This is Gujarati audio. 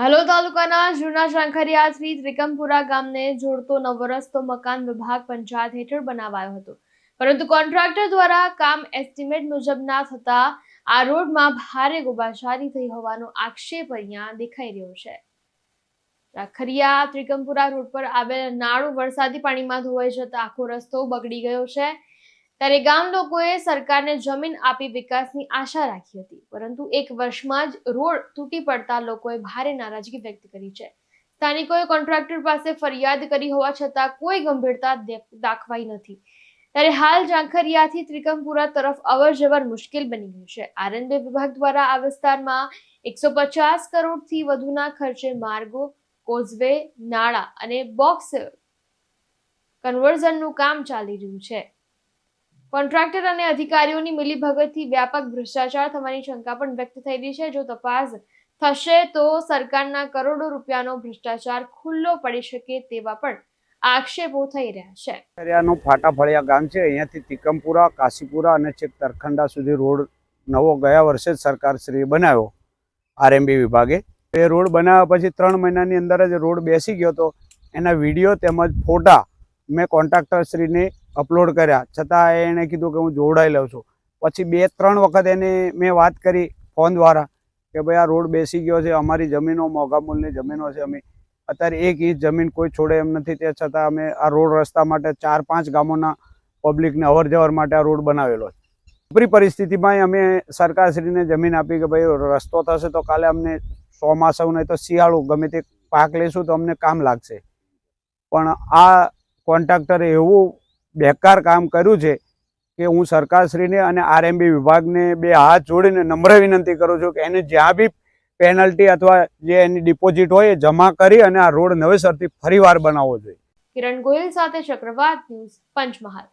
હાલોલ તાલુકાના જૂના શંખરિયાથી ત્રિકમપુરા ગામને જોડતો નવો રસ્તો મકાન વિભાગ પંચાયત હેઠળ બનાવાયો હતો. પરંતુ કોન્ટ્રાક્ટર દ્વારા કામ એસ્ટિમેટ મુજબ ના થતા આ રોડમાં ભારે ગોબાશારી થઈ હોવાનો આક્ષેપ અહીંયા દેખાઈ રહ્યો છે. રાખરિયા ત્રિકમપુરા રોડ પર આવેલ નાળું વરસાદી પાણીમાં ધોવાઈ જતા આખો રસ્તો બગડી ગયો છે. ત્યારે ગામ લોકોએ સરકારને જમીન આપી વિકાસની આશા રાખી હતી. પરંતુ એક વર્ષમાં જ રોડ તૂટી પડતા લોકોએ ભારે નારાજગી વ્યક્ત કરી છે. સ્થાનિકોએ કોન્ટ્રાક્ટર પાસે ફરિયાદ કરી હોવા છતાં કોઈ ગંભીરતા દાખવાઈ નથી. ત્યારે હાલ ઝાંખરિયાથી ત્રિકમપુરા તરફ અવર જવર મુશ્કેલ બની ગયું છે. આરએનબી વિભાગ દ્વારા આ વિસ્તારમાં એકસો પચાસ કરોડથી વધુના ખર્ચે માર્ગો, કોઝવે, નાળા અને બોક્સ કન્વર્ઝનનું કામ ચાલી રહ્યું છે. કોન્ટ્રાક્ટર અને અધિકારીઓની મિલીભગતથી વ્યાપક ભ્રષ્ટાચાર થવાની શંકા પણ વ્યક્ત થઈ રહી છે. જો તપાસ થશે તો સરકારના કરોડો રૂપિયાનો ભ્રષ્ટાચાર ખુલ્લો પડી શકે તેવા પણ આક્ષેપો થઈ રહ્યા છે. દરિયાનો ફાટાફળિયા ગામ છે. અહીંયાથી તિકમપુરા, કાશીપુરા અને છેક તરખંડા સુધી રોડ નવો ગયા વર્ષે જ સરકારશ્રીએ બનાવ્યો આરએમબી વિભાગે. એ રોડ બનાવ્યા પછી ત્રણ મહિનાની અંદર જ રોડ બેસી ગયો તો એના વીડિયો તેમજ ફોટા મેં કોન્ટ્રાક્ટરશ્રીને અપલોડ કર્યા. છતાં એણે કીધું કે હું જોડાઈ લઉં છું. પછી બે ત્રણ વખત એને મેં વાત કરી ફોન દ્વારા કે ભાઈ આ રોડ બેસી ગયો છે, અમારી જમીનો, મોંઘા મૂલ્યની જમીનો છે અમે. અત્યારે એક ઇંચ જમીન કોઈ છોડે એમ નથી, તે છતાં અમે આ રોડ રસ્તા માટે ચાર પાંચ ગામોના પબ્લિકને અવર જવર માટે આ રોડ બનાવેલો છે. ઉપરી પરિસ્થિતિમાં અમે સરકારશ્રીને જમીન આપી કે ભાઈ રસ્તો થશે તો કાલે અમને ચોમાસું નહીં તો શિયાળું, ગમે તે પાક લેશું તો અમને કામ લાગશે. પણ આ કોન્ટ્રાક્ટરે એવું બેકાર કામ કર્યું છે કે હું સરકારશ્રીને અને આરએમબી વિભાગને બે હાથ જોડીને નમ્ર વિનંતી કરું છું કે એને જ્યાં બી પેનલ્ટી અથવા જે એની ડિપોઝિટ હોય એ જમા કરી અને આ રોડ નવેસરથી ફરીવાર બનાવવો જોઈએ. કિરણ ગોયલ સાથે ચક્રવાત ન્યૂઝ પંચમહાલ.